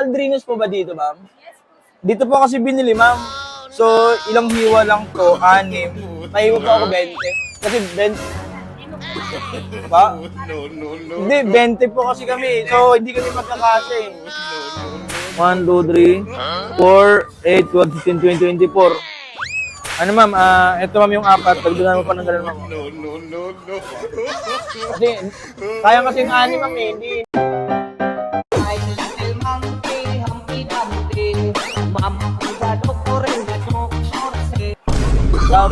Aldrinos po ba dito, ma'am? Dito po kasi binili, ma'am. So, ilang hiwa lang to? Anim. May hiwa po ako 20. Kasi 20... Pa? Hindi, 20 po kasi kami. So, hindi kami magkakasya eh. 1, 2, 3, 4, 8, 12, 15, 20, 24. Ano ma'am, ah, ito ma'am yung apat. Dagdagan mo pa ng ganun ma'am. Kasi, kaya kasi yung ani ma'am eh. Hindi,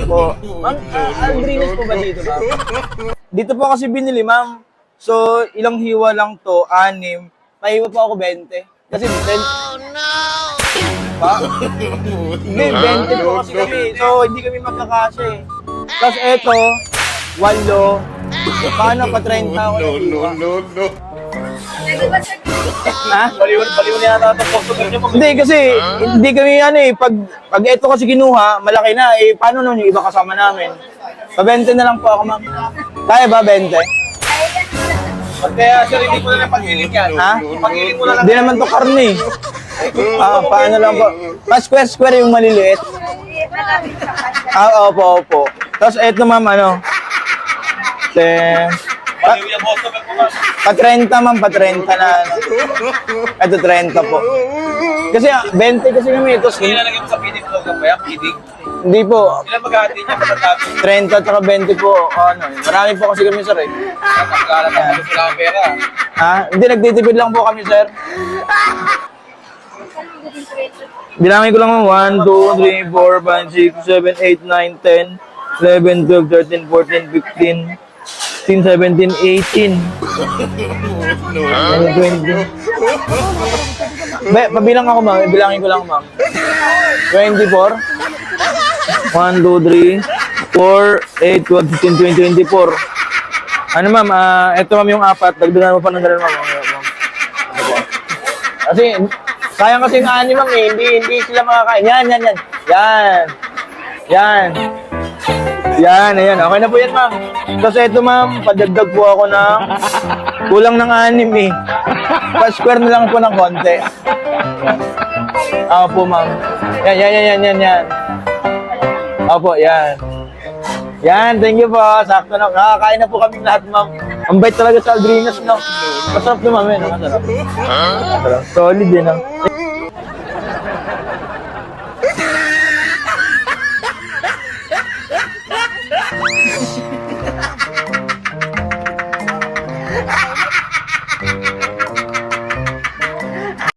po. Ma'am, uh, Aldrinos po ba dito, ma'am? Dito po kasi binili, ma'am. So, ilang hiwa lang to? Anim. May hiwa po ako 20. Kasi 20. Oh, no! Pa? Hindi, 20 po kasi kami. So, hindi kami magkakasya eh. Tapos eto, walo. Paano pa 30 ako ng hiwa? Ha? Baliwan, baliwan yata ito. Customer niyo pag Hindi kasi hindi kami ano eh pag pag ito kasi kinuha, malaki na eh paano naman yung iba kasama namin? Pa 20 na lang po ako, ma'am. Kaya ba 20? Kaya sir, hindi ko na lang pag-iling yan. Ha? Pag-iling mo na lang. Hindi naman to karne. eh. Ah, paano lang po? Pa square square yung maliliit. Ah, opo, opo. Tapos eto ma'am ano? Ten, pa, ko pa 30 ma'am, pa 30 na. ano. Ito 30 po. Kasi ah, 20 kasi kami ito. Hindi na yung sa feeding program ba yan? Feeding? Hindi po. Ilan maghahati niya kapag 30 at saka 20 po. Ano, marami po kasi kami, sir. Eh. Nagkakalat ako sa mga pera. Ha? Hindi, nagtitipid lang po kami, sir. Bilangin ko lang mo. 1, 2, 3, 4, 5, 6, 7, 8, 9, 10, 11, 12, 13, 14, 15, 16, 17, 18. 20. Be, pabilang ako, ma'am. Bilangin ko lang, ma'am. 24. 1, 2, 3, 4, 8, 12, 15, 20, 24. Ano ma'am, ah, ito ma'am yung apat. Dagdagan mo pa ng ganun ma'am. Kasi, sayang kasi yung ani ma'am eh. Hindi, hindi sila makakain. Yan, yan, yan. Yan. Yan. Yan, ayan. Okay na po yan ma'am. Tapos ito ma'am, padagdag po ako ng kulang ng anim eh. Pa-square na lang po ng konti. Ako po ma'am. Yan, yan, yan, yan, yan, yan. Opo, yan. Yan, thank you po. Sakto na. Nakakain na po kami lahat, ma'am. Ang bait talaga sa Aldrinas, no? Masarap naman, eh, no? Masarap. Masarap. Solid din, no? Oh,